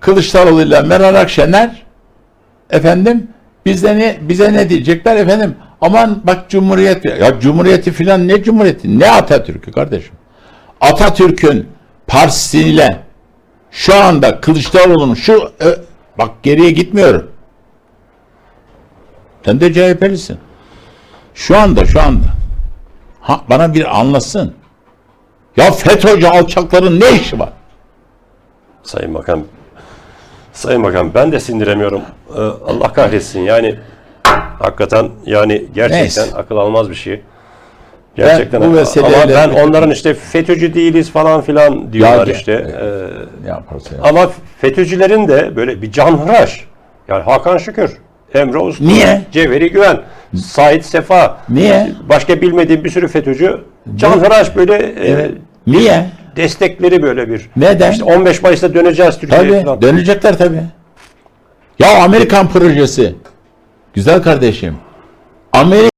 Kılıçdaroğlu ile Meral Akşener efendim bize ne bize ne diyecekler efendim? Aman bak Cumhuriyet ya Cumhuriyeti filan ne Cumhuriyeti? Ne Atatürk'ü kardeşim? Atatürk'ün partisiyle şu anda Kılıçdaroğlu'nun şu ö, bak geriye gitmiyorum. Sen de CHP'lisin şu anda şu anda. Ha, bana bir anlasın ya FETÖ'cü alçakların ne işi var? Sayın Bakan, Sayın Bakan ben de sindiremiyorum. Ee, Allah kahretsin yani hakikaten yani gerçekten Neyse. akıl almaz bir şey. Gerçekten bu ama vesileyle- ben onların işte FETÖ'cü değiliz falan filan diyorlar Ya- işte. Ee, ya. ama FETÖ'cülerin de böyle bir canhıraş. Yani Hakan Şükür, Emre Uslu, Niye? Cevheri Güven, Sait Sefa. Niye? Başka bilmediğim bir sürü FETÖ'cü canhıraş böyle e, Niye? Destekleri böyle bir. Neden? İşte 15 Mayıs'ta döneceğiz Türkiye'ye Tabii falan. dönecekler tabii. Ya Amerikan projesi. Güzel kardeşim. Amerika